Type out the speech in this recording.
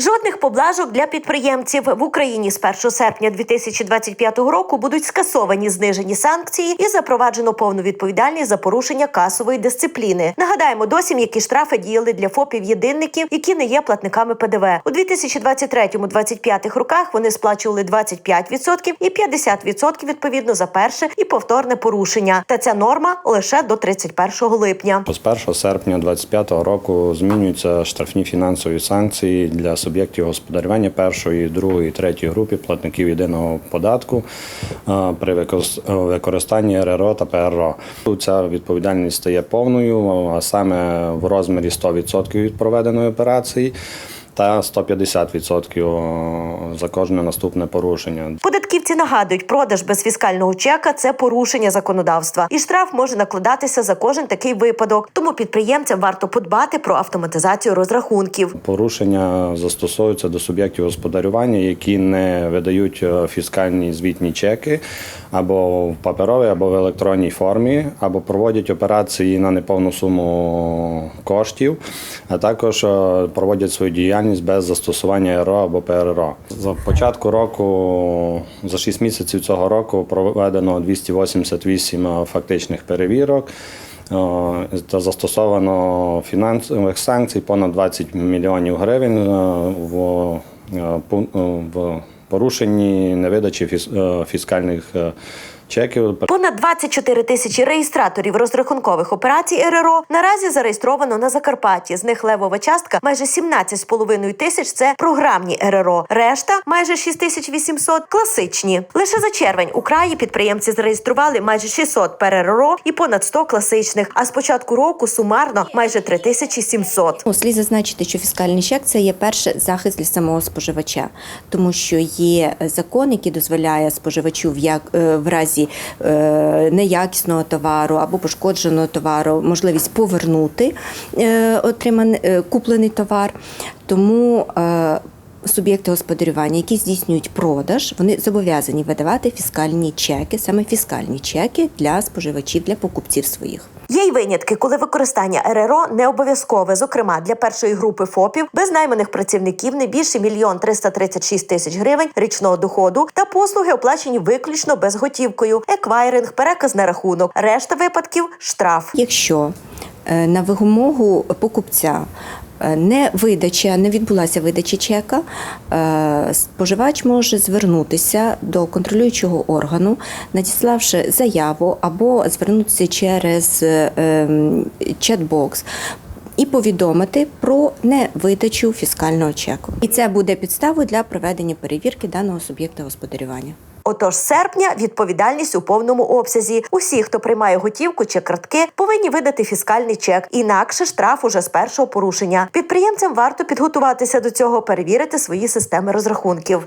Жодних поблажок для підприємців в Україні з 1 серпня 2025 року будуть скасовані знижені санкції і запроваджено повну відповідальність за порушення касової дисципліни. Нагадаємо, досі які штрафи діяли для ФОПів єдинників, які не є платниками ПДВ. У 2023-2025 роках вони сплачували 25% і 50% відповідно за перше і повторне порушення. Та ця норма лише до 31 липня. З 1 серпня 2025 року змінюються штрафні фінансові санкції для суб'єктів господарювання першої, другої, третьої групи платників єдиного податку е, при викос- використанні РРО та ПРО. Ця відповідальність стає повною, а саме в розмірі 100% від проведеної операції та 150% за кожне наступне порушення. Податківці нагадують, продаж без фіскального чека це порушення законодавства, і штраф може накладатися за кожен такий випадок. Тому підприємцям варто подбати про автоматизацію розрахунків. Порушення застосовуються до суб'єктів господарювання, які не видають е, фіскальні звітні чеки або в паперовій, або в електронній формі, або проводять операції на неповну суму коштів, а також е, проводять свою діяльність без застосування РО або ПРРО. За початку року, за 6 місяців цього року, проведено 288 фактичних перевірок. Е, Та застосовано фінансових санкцій понад 20 мільйонів гривень е, в, е, е, в порушенні невидачі фіс- е, фіскальних е, чеків. Понад 24 тисячі реєстраторів розрахункових операцій РРО наразі зареєстровано на Закарпатті. З них левова частка майже 17,5 тисяч це програмні РРО. Решта майже 6800 – класичні. Лише за червень у краї підприємці зареєстрували майже 600 ПРРО і понад 100 класичних. А з початку року сумарно майже 3700. Ну, слід зазначити, що фіскальний чек це є перший захист для самого споживача, тому що є закон, який дозволяє споживачу в як е, в разі е, неякісного товару або пошкодженого товару можливість повернути е, отриманий е, куплений товар. Тому Суб'єкти господарювання, які здійснюють продаж, вони зобов'язані видавати фіскальні чеки, саме фіскальні чеки для споживачів, для покупців своїх. Є й винятки, коли використання РРО не обов'язкове, зокрема для першої групи ФОПів без найманих працівників не більше мільйон 336 тисяч гривень річного доходу та послуги оплачені виключно безготівкою, еквайринг, переказ на рахунок. Решта випадків штраф. Якщо на вимогу покупця е, не видача, не відбулася видача чека, е, споживач може звернутися до контролюючого органу, надіславши заяву або звернутися через е, ем, чат-бокс. І повідомити про невидачу фіскального чеку, і це буде підставою для проведення перевірки даного суб'єкта господарювання. Отож, з серпня відповідальність у повному обсязі. Усі, хто приймає готівку чи картки, повинні видати фіскальний чек. Інакше штраф уже з першого порушення. Підприємцям варто підготуватися до цього, перевірити свої системи розрахунків.